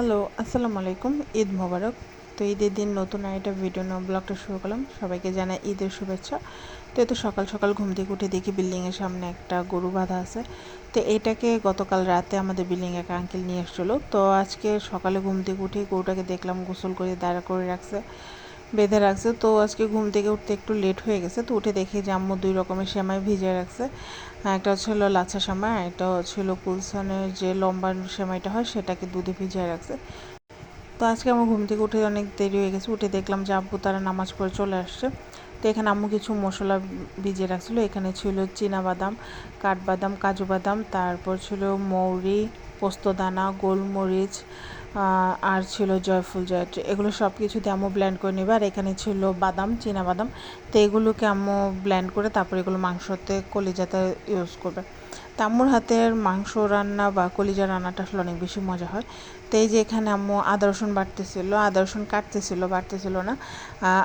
Hello, আসসালামু আলাইকুম। ঈদ মোবারক। তো ঈদের দিন নতুন আরেকটা ভিডিও নিয়ে ব্লগটা শুরু করলাম। সবাইকে জানাই ঈদের শুভেচ্ছা। তো এত সকাল সকাল ঘুম থেকে উঠে দেখি বিল্ডিংয়ের সামনে একটা গরু বাঁধা আছে। তো এটাকে গতকাল রাতে আমাদের বিল্ডিং এক আঙ্কেল নিয়ে এসেছিল। তো আজকে সকালে ঘুম থেকে উঠে গরুটাকে দেখলাম গোসল করে দাঁড়া করে রাখছে। বেঁধে রাখছে। তো আজকে ঘুম থেকে উঠতে একটু লেট হয়ে গেছে। তো উঠে দেখি যে আম্মু দুই রকমের সেমাই ভিজিয়ে রাখছে। একটা ছিল লাচ্ছা সেমাই একটা ছিল কুলসানের যে লম্বা সেমাইটা হয়, সেটাকে দুধে ভিজিয়ে রাখছে। তো আজকে আমার ঘুম থেকে উঠে অনেক দেরি হয়ে গেছে। উঠে দেখলাম যে আব্বু তারা নামাজ পড়ে চলে আসছে। তো এখানে আম্মু কিছু মশলা ভিজিয়ে রাখছিলো। এখানে ছিল বাদাম কাঠবাদাম, কাজু বাদাম, তারপর ছিল মৌরি, পোস্তদানা, গোলমরিচ আর ছিল জয়ফুল জয়ত্রী। এগুলো সব কিছু দিয়ে আম্মু ব্ল্যান্ড করে নেবে। আর এখানে ছিল বাদাম, চীনা বাদাম। তো এগুলোকে আম্মু ব্ল্যান্ড করে তারপর এগুলো মাংসতে কলিজাতে ইউজ করবে। তো আম্মুর হাতের মাংস রান্না বা কলিজা রান্নাটা আসলে অনেক বেশি মজা হয়। তো এই যে এখানে আম্মু আদা, রসুন বাটতেছিল আদা, রসুন কাটতেছিল বাটতেছিল না।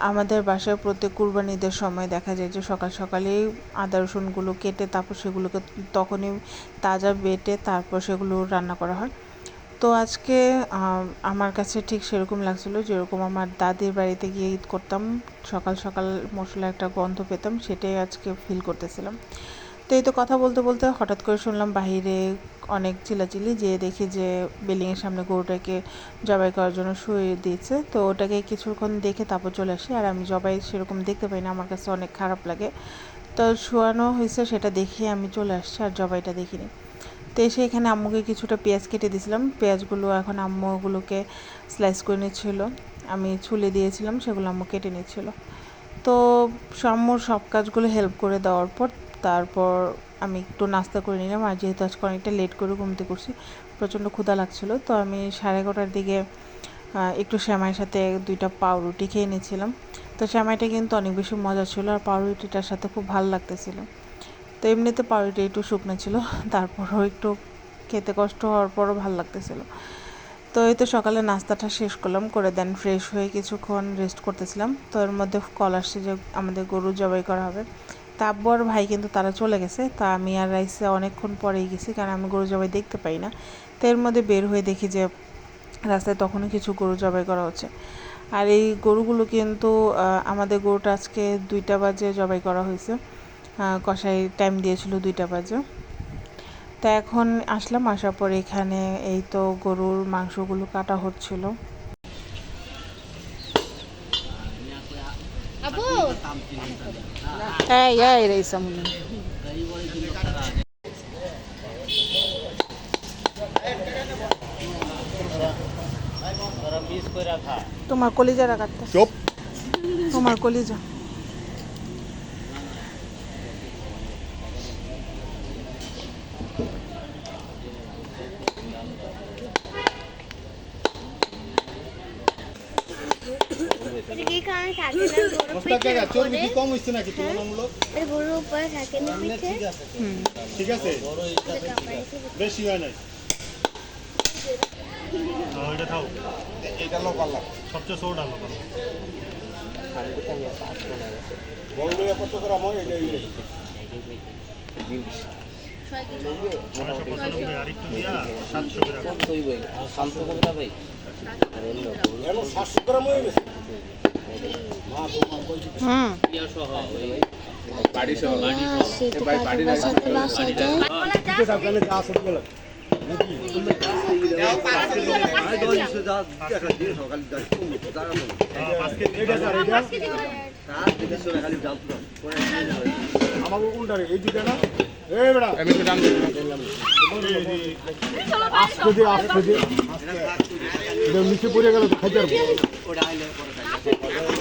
আমাদের বাসায় প্রত্যেক কুরবানিদের সময় দেখা যায় যে সকাল সকালেই আদা, রসুনগুলো কেটে তারপর সেগুলোকে তখনই তাজা বেটে তারপর সেগুলো রান্না করা হয়। তো আজকে আমার কাছে ঠিক সেরকম লাগছিল যেরকম আমার দাদির বাড়িতে গিয়ে ঈদ করতাম, সকাল সকাল মশলা একটা গন্ধ পেতাম, সেটাই আজকে ফিল করতেছিলাম। তো এই তো কথা বলতে বলতে হঠাৎ করে শুনলাম বাহিরে অনেক চিলাচিলি যে দেখি যে বিল্ডিংয়ের সামনে গরুটাকে জবাই করার জন্য শুয়ে দিয়েছে। তো ওটাকে কিছুক্ষণ দেখে তারপর চলে আসি, আর আমি জবাই সেরকম দেখতে পাই না, আমার কাছে অনেক খারাপ লাগে। তো শোয়ানো হয়েছে, সেটা দেখে আমি চলে আসছি, আর জবাইটা দেখিনি। তো এসে এখানে আম্মুকে কিছুটা পেঁয়াজ কেটে দিয়েছিলাম। পেঁয়াজগুলো এখন আম্মু ওগুলোকে স্লাইস করে নিচ্ছিল। আমি ছুলে দিয়েছিলাম, সেগুলো আম্মু কেটে নিচ্ছিল। তো আম্মুর সব কাজগুলো হেল্প করে দেওয়ার পর তারপর আমি একটু নাস্তা করে নিলাম। আর যেহেতু আজকে অনেকটা লেট করে ঘুমতে করছি, প্রচণ্ড ক্ষুধা লাগছিল, তো আমি সাড়ে এগারোটার দিকে একটু শ্যামাইয়ের সাথে দুইটা পাউরুটি খেয়ে নিয়েছিলাম তো শ্যামাইটা কিন্তু অনেক বেশি মজা ছিল, আর পাউরুটিটার সাথে খুব ভালো লাগতেছিলো। তো এমনিতে পাউরুটি একটু শুকনো ছিল। তারপরও একটু খেতে কষ্ট হওয়ার পরও ভালো লাগতেছিলো। তো এই তো সকালে নাস্তাটা শেষ করলাম, করে দেন ফ্রেশ হয়ে কিছুক্ষণ রেস্ট করতেছিলাম। তো এর মধ্যে কল আসছে যে আমাদের গরু জবাই করা হবে। তা আব্বু আর ভাই কিন্তু তারা চলে গেছে। তা আমি আর রাইসে অনেকক্ষণ পরেই গেছি, কারণ আমি গরু জবাই দেখতে পাই না। তো এর মধ্যে বের হয়ে দেখি যে রাস্তায় তখনও কিছু গরু জবাই করা হচ্ছে। আর এই গরুগুলো কিন্তু আমাদের গরুটা আজকে দুইটা বাজে জবাই করা হয়েছে। কষাই টাইম দিয়েছিল দুইটা বাজে। তো এখন আসলাম আসার পর এখানে এই তো গরুর মাংসগুলো কাটা হচ্ছিল। এই এই তোমার কলিজা রাখাতে তোমার কলিজা। কম হচ্ছে নাকি তুলনামূলক? গরুর উপরে থাকে না পিঠে। ঠিক আছে। বেশি হয় নাই? ওইটা খাও। এটা লোক আল্লাহ সবচেয়ে বড় লইয়া কত করে আমার এটা গ্রাম সাতশো গ্রাম হয়ে গেছে। আমাকে কোনটা এই দুটা না বেড়া আজকে দিয়ে আজকে দিয়ে নিচে পড়ে গেল খাইতে পারব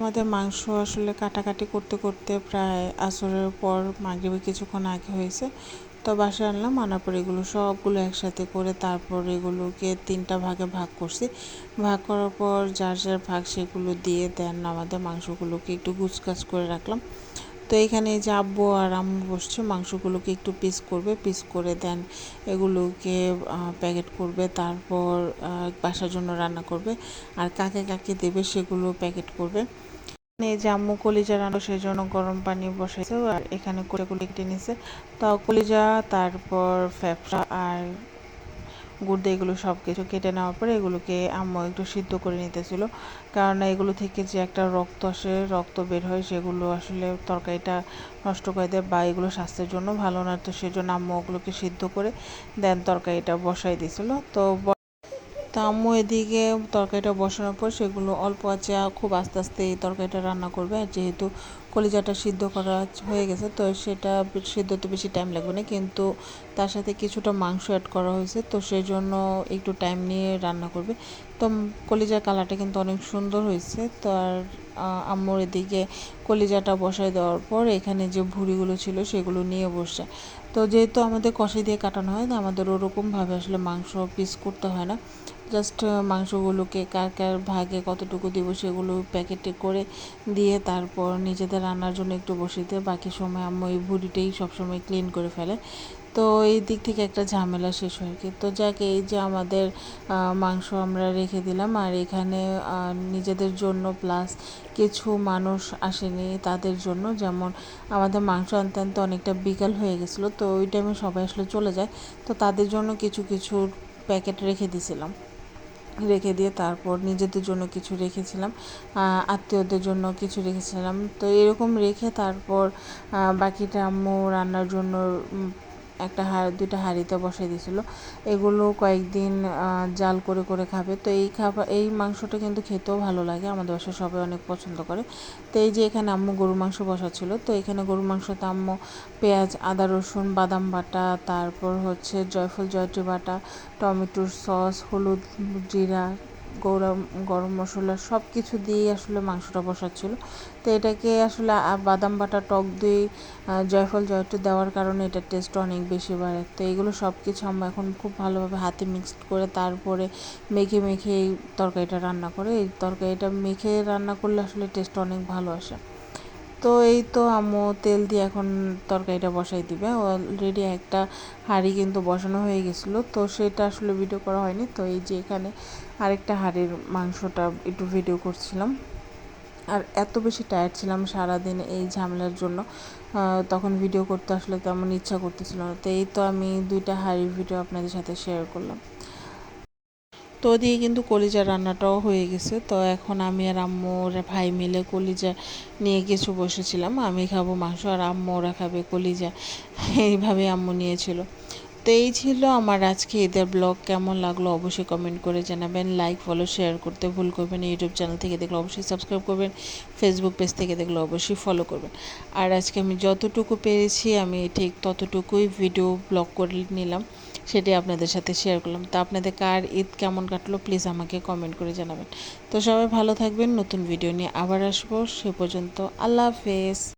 আমাদের মাংস আসলে কাটাকাটি করতে করতে প্রায় আসরের পর মাগরিবে কিছুক্ষণ আগে হয়েছে। তো বাসায় আনলাম, আনার পর এগুলো সবগুলো একসাথে করে তারপর এগুলোকে তিনটা ভাগে ভাগ করছি। ভাগ করার পর যার যার ভাগ সেগুলো দিয়ে দেন, আমাদের মাংসগুলোকে একটু গুছগাছ করে রাখলাম। তো এখানে যে আর আম্মু বসছে, মাংসগুলোকে একটু পিস করবে পিস করে দেন এগুলোকে প্যাকেট করবে, তারপর বাসার জন্য রান্না করবে। আর কাকে কাকে দেবে সেগুলো প্যাকেট করবে। এখানে যে আম্মু কলিজা রান্না সেই জন্য গরম পানি বসাইছে। আর এখানে কলিজাগুলো কেটে নিছে। তো কলিজা, তারপর ফ্যাপসা আর গুড়দা এগুলো সব কিছু কেটে নেওয়ার পরে এগুলোকে আম্মু একটু সিদ্ধ করে নিতেছিল। কারণ এগুলো থেকে যে একটা রক্ত আসে, রক্ত বের হয়, সেগুলো আসলে তরকারিটা নষ্ট করে দেয় বা এগুলো স্বাস্থ্যের জন্য ভালো না। তো সেজন্য আম্মু ওগুলোকে সিদ্ধ করে দেন তরকারিটা বসাই দিয়েছিল তো তো আম্মু এদিকে তরকারিটা বসানোর পর সেগুলো অল্প আছে খুব আস্তে আস্তে এই তরকারিটা রান্না করবে। আর যেহেতু কলিজাটা সিদ্ধ করা হয়ে গেছে, তো সেটা সিদ্ধতে বেশি টাইম লাগবে না, কিন্তু তার সাথে কিছুটা মাংস অ্যাড করা হয়েছে, তো সেই জন্য একটু টাইম নিয়ে রান্না করবে। তো কলিজার কালারটা কিন্তু অনেক সুন্দর হয়েছে, তো আর আম্মুর এদিকে কলিজাটা বসায় দেওয়ার পর এখানে যে ভুড়িগুলো ছিল সেগুলো নিয়ে বসছে। তো যেহেতু আমাদের কষাই দিয়ে কাটানো হয় না, আমাদের ওরকমভাবে আসলে মাংস পিস করতে হয় না। জাস্ট মাংসগুলোকে কার কার ভাগে কতটুকু দিব সেগুলো প্যাকেটে করে দিয়ে তারপর নিজেদের রান্নার জন্য একটু বসিয়ে দিয়ে বাকি সময় আম্মু ওই ভুড়িটাই সবসময় ক্লিন করে ফেলে। তো এই দিক থেকে একটা ঝামেলা শেষ হয়। কি তো যাক, এই যে আমাদের মাংস আমরা রেখে দিলাম, আর এখানে নিজেদের জন্য প্লাস কিছু মানুষ আসেনি তাদের জন্য। যেমন আমাদের মাংস আনতে আনতে অনেকটা বিকাল হয়ে গেছিল, তো ওই টাইমে সবাই আসলে চলে যায়। তো তাদের জন্য কিছু কিছু প্যাকেট রেখে দিয়েছিলাম। রেখে দিয়ে তারপর নিজেদের জন্য কিছু রেখেছিলাম আত্মীয়দের জন্য কিছু রেখেছিলাম। তো এরকম রেখে তারপর বাকিটা আম্মু রান্নার জন্য একটা হাড়, দুইটা হাঁড়িতে বসাই দিয়েছিল। এগুলো কয়েকদিন জাল করে করে খাবে। তো এই খাবার, এই মাংসটা কিন্তু খেতেও ভালো লাগে। আমাদের বাসায় সবাই অনেক পছন্দ করে। তো এই যে এখানে আম্মু গরু মাংস বসাচ্ছিল। তো এখানে গরু মাংসতে আম্মু পেঁয়াজ, আদা, রসুন, বাদাম বাটা, তারপর হচ্ছে জয়ফল জয়ত্রী বাটা, টমেটোর সস, হলুদ জিরা গরম গরম মশলা সব কিছু দিয়েই আসলে মাংসটা বসাচ্ছিল। তো এটাকে আসলে বাদাম বাটা, টক দই জয়ফল, জয়টু দেওয়ার কারণে এটার টেস্ট অনেক বেশি বাড়ে। তো এগুলো সব কিছু আমরা এখন খুব ভালোভাবে হাতে মিক্সড করে তারপরে মেখে মেখে এই তরকারিটা রান্না করে। এই তরকারিটা মেখে রান্না করলে আসলে টেস্ট অনেক ভালো আসে। তো এই তো আম্মু তেল দিয়ে এখন তরকারিটা বসাই দিবে। অলরেডি একটা হাঁড়ি কিন্তু বসানো হয়ে গেছিল, তো সেটা আসলে ভিডিও করা হয়নি। তো এই যে এখানে আরেকটা হাঁড়ির মাংসটা একটু ভিডিও করছিলাম। আর এত বেশি টায়ার্ড ছিলাম সারাদিন এই ঝামেলার জন্য। তখন ভিডিও করতে আসলে তেমন ইচ্ছা করতেছিল না। তো এই তো আমি দুইটা হাঁড়ির ভিডিও আপনাদের সাথে শেয়ার করলাম। তো ওদিকে কিন্তু কলিজা রান্নাটাও হয়ে গেছে। তো এখন আমি আর আম্মু ওরা ভাই মিলে কলিজা নিয়ে কিছু বসেছিলাম। আমি খাব মাংস আর আম্মু ওরা খাবে কলিজা। এইভাবে আম্মু নিয়েছিল। তো এই ছিল আমার আজকে ঈদের ব্লগ। কেমন লাগল অবশ্যই কমেন্ট করে জানাবেন। লাইক ফলো শেয়ার করতে ভুল করবেন ইউটিউব চ্যানেল থেকে দেখলে অবশ্যই সাবস্ক্রাইব করবেন। ফেসবুক পেজ থেকে দেখলে অবশ্যই ফলো করবেন। আর আজকে আমি যতটুকু পেরেছি, আমি ঠিক ততটুকুই ভিডিও ব্লগ করে নিলাম। সেটাই আপনাদের সাথে শেয়ার করলাম। তো আপনাদের কার ঈদ কেমন কাটলো প্লিজ আমাকে কমেন্ট করে জানাবেন। তো সবাই ভালো থাকবেন, নতুন ভিডিও নিয়ে আবার আসব। সে পর্যন্ত আল্লাহ হাফেজ।